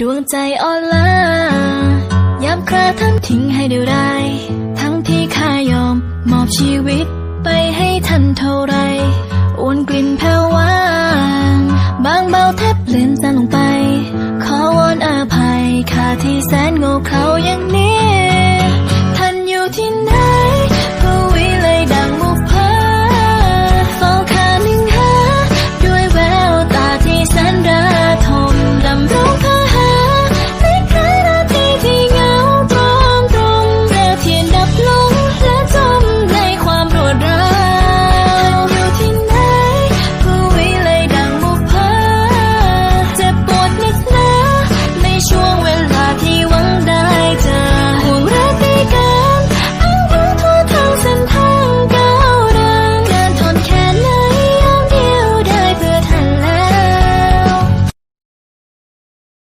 ดวงใจอ่อนล้ายามคราท่านทิ้งให้เดียวดายทั้งที่ข้ายอมมอบชีวิตไปให้ท่านเท่าไรอ้วนกลิ่นแผ่วหวานบางเบาแทบเปลี่ยนจานลงไป ขอวอนอาภัยข้าที่แสนโง่เขลาอย่างนี้